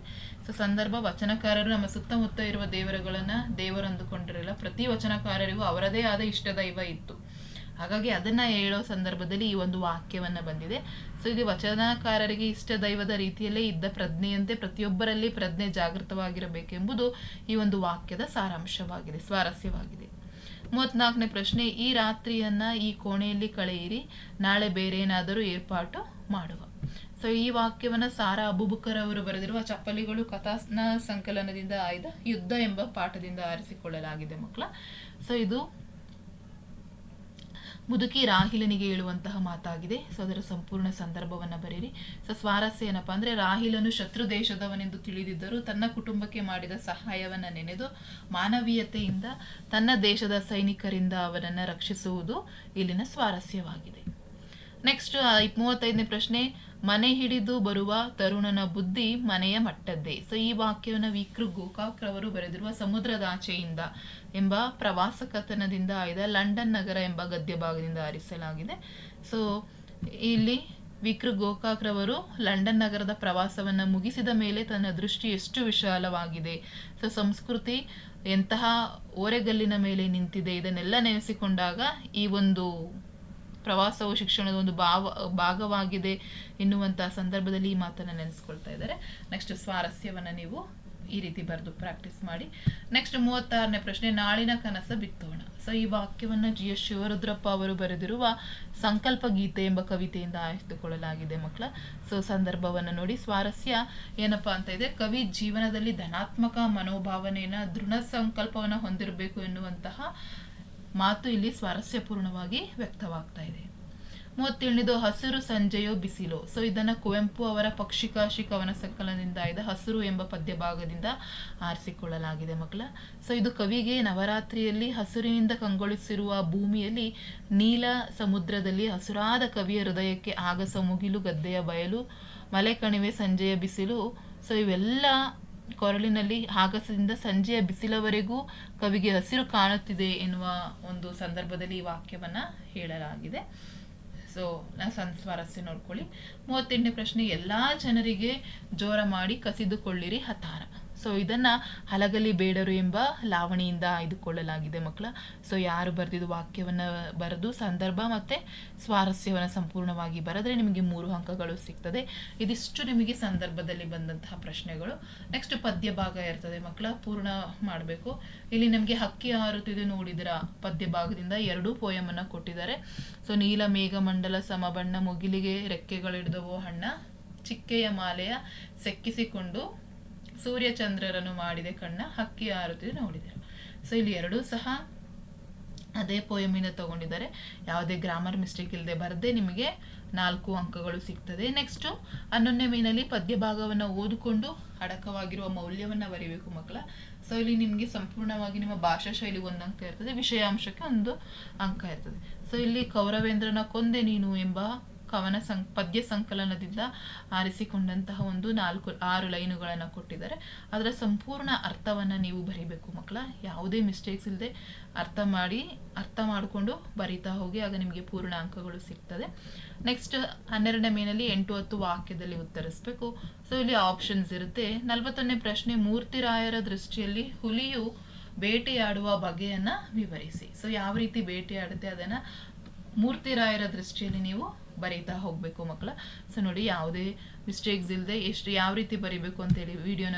ಸೊ ಸಂದರ್ಭ ವಚನಕಾರರು ನಮ್ಮ ಸುತ್ತಮುತ್ತ ಇರುವ ದೇವರುಗಳನ್ನ ದೇವರು ಅಂದುಕೊಂಡಿರಲಿಲ್ಲ ಪ್ರತಿ ವಚನಕಾರರಿಗೂ ಅವರದೇ ಆದ ಇಷ್ಟ ದೈವ ಇತ್ತು. ಹಾಗಾಗಿ ಅದನ್ನ ಹೇಳೋ ಸಂದರ್ಭದಲ್ಲಿ ಈ ಒಂದು ವಾಕ್ಯವನ್ನ ಬಂದಿದೆ. ಸೊ ಇದು ವಚನಕಾರರಿಗೆ ಇಷ್ಟ ದೈವದ ರೀತಿಯಲ್ಲೇ ಇದ್ದ ಪ್ರಜ್ಞೆಯಂತೆ ಪ್ರತಿಯೊಬ್ಬರಲ್ಲಿ ಪ್ರಜ್ಞೆ ಜಾಗೃತವಾಗಿರಬೇಕೆಂಬುದು ಈ ಒಂದು ವಾಕ್ಯದ ಸಾರಾಂಶವಾಗಿದೆ, ಸ್ವಾರಸ್ಯವಾಗಿದೆ. ಮೂವತ್ನಾಲ್ಕನೇ ಪ್ರಶ್ನೆ, ಈ ರಾತ್ರಿಯನ್ನ ಈ ಕೋಣೆಯಲ್ಲಿ ಕಳೆಯಿರಿ, ನಾಳೆ ಬೇರೇನಾದರೂ ಏರ್ಪಾಟು ಮಾಡುವ. ಸೊ ಈ ವಾಕ್ಯವನ್ನ ಸಾರಾ ಅಬುಬುಕರ್ ಅವರು ಬರೆದಿರುವ ಚಪ್ಪಲಿಗಳು ಕಥಾನ ಸಂಕಲನದಿಂದ ಆಯ್ದ ಯುದ್ಧ ಎಂಬ ಪಾಠದಿಂದ ಆರಿಸಿಕೊಳ್ಳಲಾಗಿದೆ ಮಕ್ಕಳ. ಸೊ ಇದು ಮುದುಕಿ ರಾಹಿಲನಿಗೆ ಹೇಳುವಂತಹ ಮಾತಾಗಿದೆ. ಸೊ, ಅದರ ಸಂಪೂರ್ಣ ಸಂದರ್ಭವನ್ನು ಬರೀರಿ. ಸೊ, ಸ್ವಾರಸ್ಯ ಏನಪ್ಪಾ ಅಂದ್ರೆ, ರಾಹಿಲನು ಶತ್ರು ದೇಶದವನೆಂದು ತಿಳಿದಿದ್ದರೂ ತನ್ನ ಕುಟುಂಬಕ್ಕೆ ಮಾಡಿದ ಸಹಾಯವನ್ನ ನೆನೆದು ಮಾನವೀಯತೆಯಿಂದ ತನ್ನ ದೇಶದ ಸೈನಿಕರಿಂದ ಅವನನ್ನ ರಕ್ಷಿಸುವುದು ಇಲ್ಲಿನ ಸ್ವಾರಸ್ಯವಾಗಿದೆ. ನೆಕ್ಸ್ಟ್ ಮೂವತ್ತೈದನೇ ಪ್ರಶ್ನೆ. ಮನೆ ಹಿಡಿದು ಬರುವ ತರುಣನ ಬುದ್ಧಿ ಮನೆಯ ಮಟ್ಟದ್ದೇ. ಸೊ, ಈ ವಾಕ್ಯವನ್ನು ವಿಕ್ರು ಗೋಕಾಕ್ರವರು ಬರೆದಿರುವ ಸಮುದ್ರದಾಚೆಯಿಂದ ಎಂಬ ಪ್ರವಾಸ ಕಥನದಿಂದ ಆಯ್ದ ಲಂಡನ್ ನಗರ ಎಂಬ ಗದ್ಯ ಭಾಗದಿಂದ ಆರಿಸಲಾಗಿದೆ. ಸೊ, ಇಲ್ಲಿ ವಿಕ್ರು ಗೋಕಾಕ್ರವರು ಲಂಡನ್ ನಗರದ ಪ್ರವಾಸವನ್ನ ಮುಗಿಸಿದ ಮೇಲೆ ತನ್ನ ದೃಷ್ಟಿ ಎಷ್ಟು ವಿಶಾಲವಾಗಿದೆ. ಸೊ, ಸಂಸ್ಕೃತಿ ಎಂತಹ ಓರೆಗಲ್ಲಿನ ಮೇಲೆ ನಿಂತಿದೆ. ಇದನ್ನೆಲ್ಲ ನೆನೆಸಿಕೊಂಡಾಗ ಈ ಒಂದು ಪ್ರವಾಸವು ಶಿಕ್ಷಣದ ಒಂದು ಭಾವ, ಭಾಗವಾಗಿದೆ ಎನ್ನುವಂತಹ ಸಂದರ್ಭದಲ್ಲಿ ಈ ಮಾತನ್ನ ನೆನೆಸ್ಕೊಳ್ತಾ ಇದ್ದಾರೆ. ನೆಕ್ಸ್ಟ್ ಸ್ವಾರಸ್ಯವನ್ನು ನೀವು ಈ ರೀತಿ ಬರೆದು ಪ್ರಾಕ್ಟೀಸ್ ಮಾಡಿ. ನೆಕ್ಸ್ಟ್ ಮೂವತ್ತಾರನೇ ಪ್ರಶ್ನೆ, ನಾಳಿನ ಕನಸ ಬಿತ್ತೋಣ. ಸೊ ಈ ವಾಕ್ಯವನ್ನ ಜಿ ಎಸ್ ಶಿವರುದ್ರಪ್ಪ ಅವರು ಬರೆದಿರುವ ಸಂಕಲ್ಪ ಗೀತೆ ಎಂಬ ಕವಿತೆಯಿಂದ ಆಯ್ದುಕೊಳ್ಳಲಾಗಿದೆ ಮಕ್ಕಳ. ಸೊ ಸಂದರ್ಭವನ್ನು ನೋಡಿ. ಸ್ವಾರಸ್ಯ ಏನಪ್ಪಾ ಅಂತ ಇದೆ. ಕವಿ ಜೀವನದಲ್ಲಿ ಧನಾತ್ಮಕ ಮನೋಭಾವನೆಯನ್ನು ದೃಢ ಸಂಕಲ್ಪವನ್ನ ಹೊಂದಿರಬೇಕು ಎನ್ನುವಂತಹ ಮಾತು ಇಲ್ಲಿ ಸ್ವಾರಸ್ಯಪೂರ್ಣವಾಗಿ ವ್ಯಕ್ತವಾಗ್ತಾ ಇದೆ. ಮೂವತ್ತೇಳನೇದು ಹಸಿರು ಸಂಜೆಯೋ ಬಿಸಿಲು. ಸೊ ಇದನ್ನು ಕುವೆಂಪು ಅವರ ಪಕ್ಷಿಕಾಶಿ ಕವನ ಸಂಕಲನದಿಂದ ಆಯ್ದ ಹಸಿರು ಎಂಬ ಪದ್ಯ ಭಾಗದಿಂದ ಆರಿಸಿಕೊಳ್ಳಲಾಗಿದೆ ಮಕ್ಕಳ. ಸೊ ಇದು ಕವಿಗೆ ನವರಾತ್ರಿಯಲ್ಲಿ ಹಸಿರಿನಿಂದ ಕಂಗೊಳಿಸಿರುವ ಭೂಮಿಯಲ್ಲಿ ನೀಲ ಸಮುದ್ರದಲ್ಲಿ ಹಸುರಾದ ಕವಿಯ ಹೃದಯಕ್ಕೆ ಆಗಸ ಮುಗಿಲು ಗದ್ದೆಯ ಬಯಲು ಮಲೆ ಕಣಿವೆ ಸಂಜೆಯ ಬಿಸಿಲು. ಸೊ ಇವೆಲ್ಲ ಕೊರಳಿನಲ್ಲಿ ಆಗಸದಿಂದ ಸಂಜೆಯ ಬಿಸಿಲವರೆಗೂ ಕವಿಗೆ ಹಸಿರು ಕಾಣುತ್ತಿದೆ ಎನ್ನುವ ಒಂದು ಸಂದರ್ಭದಲ್ಲಿ ಈ ವಾಕ್ಯವನ್ನ ಹೇಳಲಾಗಿದೆ. ಸೊ ಸನ್ ಸ್ವಾರಸ್ಯ ನೋಡ್ಕೊಳ್ಳಿ. ಮೂವತ್ತೆಂಟನೇ ಪ್ರಶ್ನೆ, ಎಲ್ಲ ಜನರಿಗೆ ಜೋರ ಮಾಡಿ ಕಸಿದುಕೊಳ್ಳಿರಿ ಹತಾರ. ಸೊ ಇದನ್ನು ಹಲಗಲಿ ಬೇಡರು ಎಂಬ ಲಾವಣಿಯಿಂದ ಆಯ್ದುಕೊಳ್ಳಲಾಗಿದೆ ಮಕ್ಕಳ. ಸೊ ಯಾರು ಬರೆದಿದ್ದು ವಾಕ್ಯವನ್ನು ಬರೆದು ಸಂದರ್ಭ ಮತ್ತು ಸ್ವಾರಸ್ಯವನ್ನು ಸಂಪೂರ್ಣವಾಗಿ ಬರೆದ್ರೆ ನಿಮಗೆ ಮೂರು ಅಂಕಗಳು ಸಿಗ್ತದೆ. ಇದಿಷ್ಟು ನಿಮಗೆ ಸಂದರ್ಭದಲ್ಲಿ ಬಂದಂತಹ ಪ್ರಶ್ನೆಗಳು. ನೆಕ್ಸ್ಟ್ ಪದ್ಯ ಭಾಗ ಇರ್ತದೆ ಮಕ್ಕಳ, ಪೂರ್ಣ ಮಾಡಬೇಕು. ಇಲ್ಲಿ ನಮಗೆ ಹಕ್ಕಿ ಹಾರುತ್ತಿದೆ ನೋಡಿದ್ರ. ಪದ್ಯ ಭಾಗದಿಂದ ಎರಡೂ ಪೋಯಮನ್ನು ಕೊಟ್ಟಿದ್ದಾರೆ. ಸೊ ನೀಲ ಮೇಘಮಂಡಲ ಸಮಬಣ್ಣ ಮುಗಿಲಿಗೆ ರೆಕ್ಕೆಗಳಿಡಿದವು ಹಣ್ಣ, ಚಿಕ್ಕೆಯ ಮಾಲೆಯ ಸೆಕ್ಕಿಸಿಕೊಂಡು ಸೂರ್ಯಚಂದ್ರರನ್ನು ಮಾಡಿದೆ ಕಣ್ಣ, ಹಕ್ಕಿ ಆರತಿ ನೋಡಿದರು ಸೊ ಇಲ್ಲಿ ಎರಡೂ ಸಹ ಅದೇ ಪೋಯಮಿಂದ ತಗೊಂಡಿದ್ದಾರೆ. ಯಾವುದೇ ಗ್ರಾಮರ್ ಮಿಸ್ಟೇಕ್ ಇಲ್ಲದೆ ಬರದೆ ನಿಮಗೆ ನಾಲ್ಕು ಅಂಕಗಳು ಸಿಗ್ತದೆ. ನೆಕ್ಸ್ಟು ಹನ್ನೊಂದನೇ ಮೀನಲ್ಲಿ ಪದ್ಯ ಭಾಗವನ್ನು ಓದಿಕೊಂಡು ಅಡಕವಾಗಿರುವ ಮೌಲ್ಯವನ್ನು ಬರೀಬೇಕು ಮಕ್ಕಳ. ಸೊ ಇಲ್ಲಿ ನಿಮಗೆ ಸಂಪೂರ್ಣವಾಗಿ ನಿಮ್ಮ ಭಾಷಾ ಶೈಲಿ ಒಂದು ಅಂಕ ಇರ್ತದೆ. ವಿಷಯಾಂಶಕ್ಕೆ ಒಂದು ಅಂಕ ಇರ್ತದೆ. ಸೊ ಇಲ್ಲಿ ಕೌರವೇಂದ್ರನ ಕೊಂದೆ ನೀನು ಎಂಬ ಕವನ ಸಂ ಪದ್ಯ ಸಂಕಲನದಿಂದ ಆರಿಸಿಕೊಂಡಂತಹ ಒಂದು ನಾಲ್ಕು, ಆರು ಲೈನುಗಳನ್ನು ಕೊಟ್ಟಿದ್ದಾರೆ. ಅದರ ಸಂಪೂರ್ಣ ಅರ್ಥವನ್ನು ನೀವು ಬರೀಬೇಕು ಮಕ್ಕಳ. ಯಾವುದೇ ಮಿಸ್ಟೇಕ್ಸ್ ಇಲ್ಲದೆ ಅರ್ಥ ಮಾಡಿ, ಅರ್ಥ ಮಾಡಿಕೊಂಡು ಬರೀತಾ ಹೋಗಿ ಆಗ ನಿಮಗೆ ಪೂರ್ಣ ಅಂಕಗಳು ಸಿಗ್ತದೆ. ನೆಕ್ಸ್ಟ್ ಹನ್ನೆರಡನೇ ಮೇನಲ್ಲಿ ಎಂಟು ಹತ್ತು ವಾಕ್ಯದಲ್ಲಿ ಉತ್ತರಿಸಬೇಕು. ಸೊ ಇಲ್ಲಿ ಆಪ್ಷನ್ಸ್ ಇರುತ್ತೆ. ನಲವತ್ತೊಂದನೇ ಪ್ರಶ್ನೆ ಮೂರ್ತಿರಾಯರ ದೃಷ್ಟಿಯಲ್ಲಿ ಹುಲಿಯು ಬೇಟೆಯಾಡುವ ಬಗೆಯನ್ನು ವಿವರಿಸಿ. ಸೊ ಯಾವ ರೀತಿ ಬೇಟೆಯಾಡುತ್ತೆ ಅದನ್ನು ಮೂರ್ತಿರಾಯರ ದೃಷ್ಟಿಯಲ್ಲಿ ನೀವು ಬರೀತಾ ಹೋಗಬೇಕು ಮಕ್ಕಳ. ಸೊ ನೋಡಿ ಯಾವುದೇ ಮಿಸ್ಟೇಕ್ಸ್ ಇಲ್ಲದೆ ಎಷ್ಟು ಯಾವ ರೀತಿ ಬರೀಬೇಕು ಅಂತೇಳಿ ವಿಡಿಯೋನ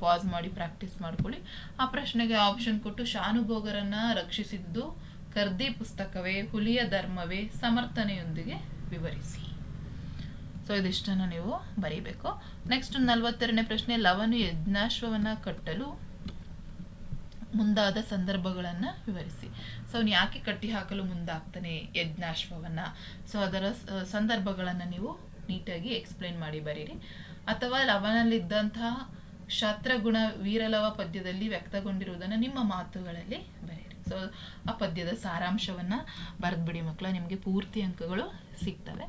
ಪಾಸ್ ಮಾಡಿ ಪ್ರಾಕ್ಟೀಸ್ ಮಾಡ್ಕೊಳ್ಳಿ. ಆ ಪ್ರಶ್ನೆಗೆ ಆಪ್ಷನ್ ಕೊಟ್ಟು ಶಾನುಭೋಗರನ್ನ ರಕ್ಷಿಸಿದ್ದು ಕರ್ದಿ ಪುಸ್ತಕವೇ, ಹುಲಿಯ ಧರ್ಮವೇ ಸಮರ್ಥನೆಯೊಂದಿಗೆ ವಿವರಿಸಿ. ಸೊ ಇದಿಷ್ಟನ್ನು ನೀವು ಬರೀಬೇಕು. ನೆಕ್ಸ್ಟ್ ನಲವತ್ತೆರಡನೇ ಪ್ರಶ್ನೆ, ಲವನು ಯಜ್ಞಾಶ್ವವನ್ನು ಕಟ್ಟಲು ಮುಂದಾದ ಸಂದರ್ಭಗಳನ್ನು ವಿವರಿಸಿ. ಸೊ ಅವನು ಯಾಕೆ ಕಟ್ಟಿ ಹಾಕಲು ಮುಂದಾಗ್ತಾನೆ ಯಜ್ಞಾಶ್ವವನ್ನ ಸೊ ಅದರ ಸಂದರ್ಭಗಳನ್ನು ನೀವು ನೀಟಾಗಿ ಎಕ್ಸ್ಪ್ಲೇನ್ ಮಾಡಿ ಬರೀರಿ. ಅಥವಾ ಲವನಲ್ಲಿದ್ದಂತಹ ಶಾಸ್ತ್ರಗುಣ ವೀರಲವ ಪದ್ಯದಲ್ಲಿ ವ್ಯಕ್ತಗೊಂಡಿರುವುದನ್ನು ನಿಮ್ಮ ಮಾತುಗಳಲ್ಲಿ ಬರೀರಿ. ಸೊ ಆ ಪದ್ಯದ ಸಾರಾಂಶವನ್ನ ಬರೆದ್ಬಿಡಿ ಮಕ್ಕಳ ನಿಮಗೆ ಪೂರ್ತಿ ಅಂಕಗಳು ಸಿಗ್ತವೆ.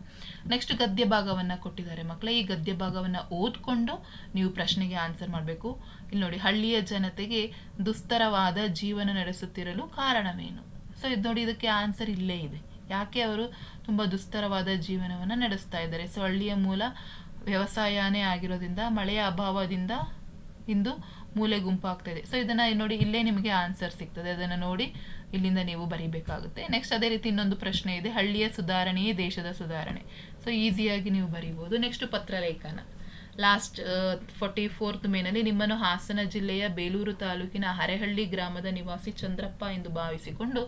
ನೆಕ್ಸ್ಟ್ ಗದ್ಯ ಭಾಗವನ್ನ ಕೊಟ್ಟಿದ್ದಾರೆ ಮಕ್ಕಳ ಈ ಗದ್ಯ ಭಾಗವನ್ನ ಓದ್ಕೊಂಡು ನೀವು ಪ್ರಶ್ನೆಗೆ ಆನ್ಸರ್ ಮಾಡಬೇಕು. ಇಲ್ಲಿ ನೋಡಿ, ಹಳ್ಳಿಯ ಜನತೆಗೆ ದುಸ್ತರವಾದ ಜೀವನ ನಡೆಸುತ್ತಿರಲು ಕಾರಣವೇನು? ಸೊ ಇದು ನೋಡಿ ಇದಕ್ಕೆ ಆನ್ಸರ್ ಇಲ್ಲೇ ಇದೆ. ಯಾಕೆ ಅವರು ತುಂಬ ದುಸ್ತರವಾದ ಜೀವನವನ್ನ ನಡೆಸ್ತಾ ಇದ್ದಾರೆ? ಸೊ ಹಳ್ಳಿಯ ಮೂಲ ವ್ಯವಸಾಯನೇ ಆಗಿರೋದ್ರಿಂದ, ಮಳೆಯ ಅಭಾವದಿಂದ ಇಂದು ಮೂಲೆ ಗುಂಪಾಗ್ತಾ ಇದೆ. ಸೊ ಇದನ್ನ ನೋಡಿ, ಇಲ್ಲೇ ನಿಮಗೆ ಆನ್ಸರ್ ಸಿಗ್ತದೆ. ಅದನ್ನು ನೋಡಿ ಇಲ್ಲಿಂದ ನೀವು ಬರೀಬೇಕಾಗುತ್ತೆ. ನೆಕ್ಸ್ಟ್ ಅದೇ ರೀತಿ ಇನ್ನೊಂದು ಪ್ರಶ್ನೆ ಇದೆ. ಹಳ್ಳಿಯ ಸುಧಾರಣೆಯೇ ದೇಶದ ಸುಧಾರಣೆ. ಸೊ ಈಸಿಯಾಗಿ ನೀವು ಬರೀಬಹುದು. ನೆಕ್ಸ್ಟ್ ಪತ್ರಲೇಖನ. ಲಾಸ್ಟ್ ಫೋರ್ಟಿ ಫೋರ್ತ್ ಮೇನಲ್ಲಿ ನಿಮ್ಮನ್ನು ಹಾಸನ ಜಿಲ್ಲೆಯ ಬೇಲೂರು ತಾಲೂಕಿನ ಹರೆಹಳ್ಳಿ ಗ್ರಾಮದ ನಿವಾಸಿ ಚಂದ್ರಪ್ಪ ಎಂದು ಭಾವಿಸಿಕೊಂಡು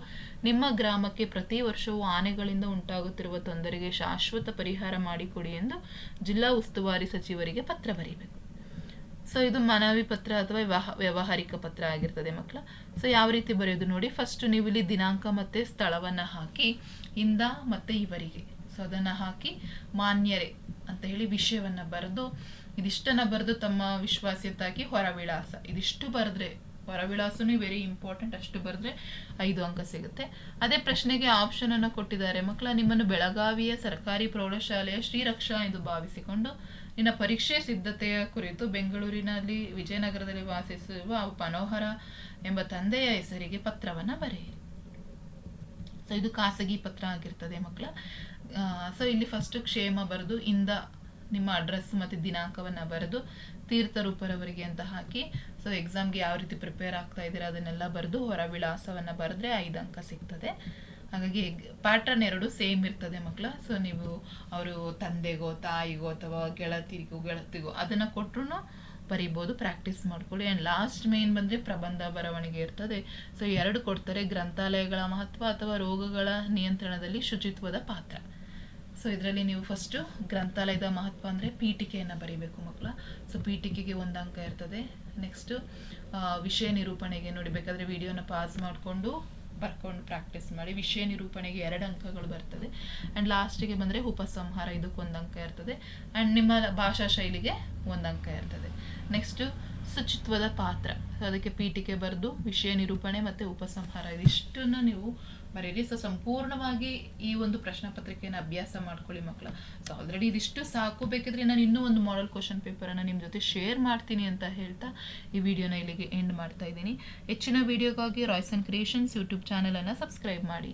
ನಿಮ್ಮ ಗ್ರಾಮಕ್ಕೆ ಪ್ರತಿ ವರ್ಷವೂ ಆನೆಗಳಿಂದ ಉಂಟಾಗುತ್ತಿರುವ ತೊಂದರೆಗೆ ಶಾಶ್ವತ ಪರಿಹಾರ ಮಾಡಿಕೊಡಿ ಎಂದು ಜಿಲ್ಲಾ ಉಸ್ತುವಾರಿ ಸಚಿವರಿಗೆ ಪತ್ರ ಬರೀಬೇಕು. ಸೊ ಇದು ಮನವಿ ಪತ್ರ ಅಥವಾ ವ್ಯವಹಾರಿಕ ಪತ್ರ ಆಗಿರ್ತದೆ ಮಕ್ಕಳ. ಸೊ ಯಾವ ರೀತಿ ಬರೆಯೋದು ನೋಡಿ ಫಸ್ಟ್ ನೀವು ಇಲ್ಲಿ ದಿನಾಂಕ ಮತ್ತೆ ಸ್ಥಳವನ್ನ ಹಾಕಿ, ಇಂದ ಮತ್ತೆ ಇವರಿಗೆ. ಸೊ ಅದನ್ನ ಹಾಕಿ ಮಾನ್ಯರೇ ಅಂತ ಹೇಳಿ ವಿಷಯವನ್ನ ಬರೆದು, ಇದಿಷ್ಟನ್ನ ಬರೆದು ತಮ್ಮ ವಿಶ್ವಾಸ್ಯತಾಗಿ ಹೊರವಿಳಾಸ ಇದಿಷ್ಟು ಬರೆದ್ರೆ ಹೊರವಿಳಾಸನೂ ವೆರಿ ಇಂಪಾರ್ಟೆಂಟ್ ಅಷ್ಟು ಬರೆದ್ರೆ ಐದು ಅಂಕ ಸಿಗುತ್ತೆ. ಅದೇ ಪ್ರಶ್ನೆಗೆ ಆಪ್ಷನ್ ಅನ್ನು ಕೊಟ್ಟಿದ್ದಾರೆ ಮಕ್ಕಳ. ನಿಮ್ಮನ್ನು ಬೆಳಗಾವಿಯ ಸರ್ಕಾರಿ ಪ್ರೌಢಶಾಲೆಯ ಶ್ರೀರಕ್ಷಾ ಎಂದು ಭಾವಿಸಿಕೊಂಡು ನಿನ್ನ ಪರೀಕ್ಷೆ ಸಿದ್ಧತೆಯ ಕುರಿತು ಬೆಂಗಳೂರಿನಲ್ಲಿ ವಿಜಯನಗರದಲ್ಲಿ ವಾಸಿಸುವ ಮನೋಹರ ಎಂಬ ತಂದೆಯ ಹೆಸರಿಗೆ ಪತ್ರವನ್ನು ಬರೆಯಿರಿ ಸೊ ಇದು ಖಾಸಗಿ ಪತ್ರ ಆಗಿರ್ತದೆ ಮಕ್ಕಳ. ಸೊ ಇಲ್ಲಿ ಫಸ್ಟ್ ಕ್ಷೇಮ ಬರೆದು, ಇಂದ ನಿಮ್ಮ ಅಡ್ರೆಸ್ ಮತ್ತು ದಿನಾಂಕವನ್ನು ಬರೆದು ತೀರ್ಥರೂಪರವರಿಗೆ ಅಂತ ಹಾಕಿ ಸೊ ಎಕ್ಸಾಮ್ಗೆ ಯಾವ ರೀತಿ ಪ್ರಿಪೇರ್ ಆಗ್ತಾ ಇದ್ದೀರಾ ಅದನ್ನೆಲ್ಲ ಬರೆದು ಹೊರ ವಿಳಾಸವನ್ನು ಬರೆದ್ರೆ ಐದು ಅಂಕ ಸಿಗ್ತದೆ. ಹಾಗಾಗಿ ಪ್ಯಾಟರ್ನ್ ಎರಡು ಸೇಮ್ ಇರ್ತದೆ ಮಕ್ಕಳ. ಸೊ ನೀವು ಅವರು ತಂದೆಗೋ, ತಾಯಿಗೋ ಅಥವಾ ಗೆಳತಿಗೋ ಗೆಳತಿಗೋ ಅದನ್ನು ಕೊಟ್ರು ಬರಿಬೋದು ಪ್ರಾಕ್ಟೀಸ್ ಮಾಡ್ಕೊಳ್ಳಿ. ಆ್ಯಂಡ್ ಲಾಸ್ಟ್ ಮೇನ್ ಬಂದರೆ ಪ್ರಬಂಧ ಬರವಣಿಗೆ ಇರ್ತದೆ. ಸೊ ಎರಡು ಕೊಡ್ತಾರೆ, ಗ್ರಂಥಾಲಯಗಳ ಮಹತ್ವ ಅಥವಾ ರೋಗಗಳ ನಿಯಂತ್ರಣದಲ್ಲಿ ಶುಚಿತ್ವದ ಪಾತ್ರ. ಸೊ ಇದರಲ್ಲಿ ನೀವು ಫಸ್ಟು ಗ್ರಂಥಾಲಯದ ಮಹತ್ವ ಅಂದರೆ ಪೀಠಿಕೆಯನ್ನು ಬರೀಬೇಕು ಮಕ್ಕಳ. ಸೊ ಪೀಠಿಕೆಗೆ ಒಂದು ಅಂಕ ಇರ್ತದೆ. ನೆಕ್ಸ್ಟು ವಿಷಯ ನಿರೂಪಣೆಗೆ ನೋಡಿ. ಬೇಕಾದರೆ ವಿಡಿಯೋನ ಪಾಸ್ ಮಾಡಿಕೊಂಡು ಬರ್ಕೊಂಡು ಪ್ರಾಕ್ಟೀಸ್ ಮಾಡಿ, ವಿಷಯ ನಿರೂಪಣೆಗೆ ಎರಡು ಅಂಕಗಳು ಬರ್ತದೆ. ಆ್ಯಂಡ್ ಲಾಸ್ಟಿಗೆ ಬಂದರೆ ಉಪಸಂಹಾರ ಇದಕ್ಕೊಂದು ಅಂಕ ಇರ್ತದೆ. ಆ್ಯಂಡ್ ನಿಮ್ಮ ಭಾಷಾ ಶೈಲಿಗೆ ಒಂದು ಅಂಕ ಇರ್ತದೆ. ನೆಕ್ಸ್ಟು ಶುಚಿತ್ವದ ಪಾತ್ರ. ಅದಕ್ಕೆ ಪೀಠಿಕೆ ಬರೆದು ವಿಷಯ ನಿರೂಪಣೆ ಮತ್ತು ಉಪಸಂಹಾರ, ಇದಿಷ್ಟನ್ನು ನೀವು ಬರೀರಿ ಸೊ ಸಂಪೂರ್ಣವಾಗಿ ಈ ಒಂದು ಪ್ರಶ್ನೆ ಪತ್ರಿಕೆಯನ್ನು ಅಭ್ಯಾಸ ಮಾಡ್ಕೊಳ್ಳಿ ಮಕ್ಕಳ ಸೊ ಆಲ್ರೆಡಿ ಇದಿಷ್ಟು ಸಾಕು ಬೇಕಿದ್ರೆ ನಾನು ಇನ್ನೂ ಒಂದು ಮಾಡೆಲ್ ಕ್ವಶನ್ ಪೇಪರನ್ನು ನಿಮ್ಮ ಜೊತೆ ಶೇರ್ ಮಾಡ್ತೀನಿ ಅಂತ ಹೇಳ್ತಾ ಈ ವಿಡಿಯೋನ ಇಲ್ಲಿಗೆ ಎಂಡ್ ಮಾಡ್ತಾ ಇದ್ದೀನಿ ಹೆಚ್ಚಿನ ವಿಡಿಯೋಗಾಗಿ ರಾಯ್ಸ್ ಅಂಡ್ ಕ್ರಿಯೇಷನ್ಸ್ ಯೂಟ್ಯೂಬ್ ಚಾನಲನ್ನು ಸಬ್ಸ್ಕ್ರೈಬ್ ಮಾಡಿ